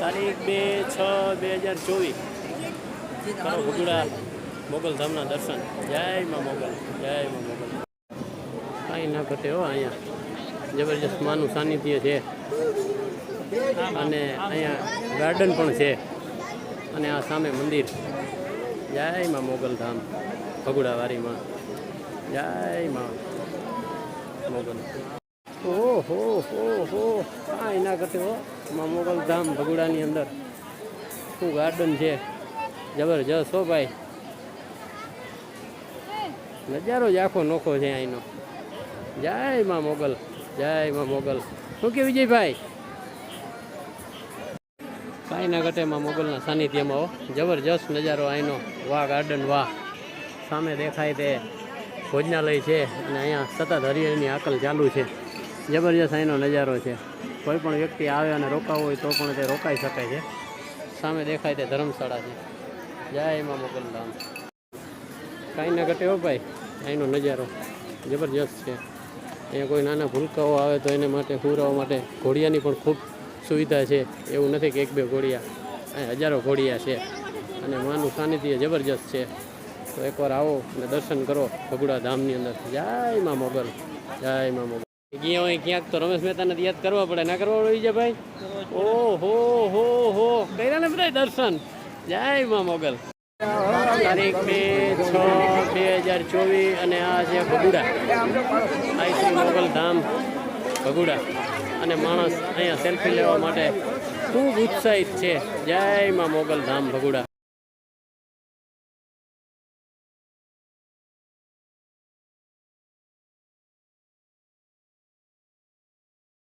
તારીખ બે છ બે હજાર ચોવીસ. કરો ભગુડા મોગલધામના દર્શન. જય માં મોગલ, જય માં મોગલ. કાંઈ ના ઘટે હો અહીંયા. જબરજસ્ત માનું સાનિધ્ય છે. અને અહીંયા ગાર્ડન પણ છે. અને આ સામે મંદિર. જય માં મોગલધામ ભગુડાવારીમાં. જય માં મોગલ. ઓહો, હો હો, કાંઈ ના ઘટે હો. માં મોગલધામ ભગુડાની અંદર. શું ગાર્ડન છે? જબરજસ્ત હો ભાઈ. નજારો જ આખો નોખો છે અહીંનો. જય માં મોગલ, જય માં મોગલ. શું કે વિજયભાઈ? કાંઈ ના માં મોગલના સાનિધ્યમાં હો. જબરજસ્ત નજારો અહીંનો. વાહ ગાર્ડન વાહ. સામે દેખાય તે ભોજનાલય છે અને અહીંયા સતત હરિયાળીની આકલ ચાલુ છે. જબરજસ્ત અહીંનો નજારો છે. કોઈ પણ વ્યક્તિ આવે અને રોકાવું હોય તો પણ તે રોકાઈ શકાય છે. સામે દેખાય તે ધર્મશાળા છે. જય એમાં મોગલધામ કાંઈ ના ઘટે હો ભાઈ અહીંનો નજારો. જબરજસ્ત છે. અહીંયા કોઈ નાના ભૂલકાઓ આવે તો એને માટે, હુરાવા માટે ઘોડિયાની પણ ખૂબ સુવિધા છે. એવું નથી કે એક બે ઘોડિયા. અહીં હજારો ઘોડિયા છે. અને માનું સાનિધ્ય જબરજસ્ત છે. તો એકવાર આવો અને દર્શન કરો ભગુડા ધામની અંદર. જય માં મોગલ જય માં મોગલ ગયા હોય ક્યાંક તો રમેશ મહેતાને યાદ કરવા પડે. ના કરવા પડે ભાઈ ઓહો, હો કર્યા ને બધા દર્શન? જય માં મોગલ. તારીખ બે છ બે હજાર ચોવીસ અને આ છે ભગુડા. આ શ્રી મોગલ ધામ ભગુડા. અને માણસ અહીંયા સેલ્ફી લેવા માટે ખૂબ ઉત્સાહિત છે. જય માં મોગલ ધામ ભગુડા.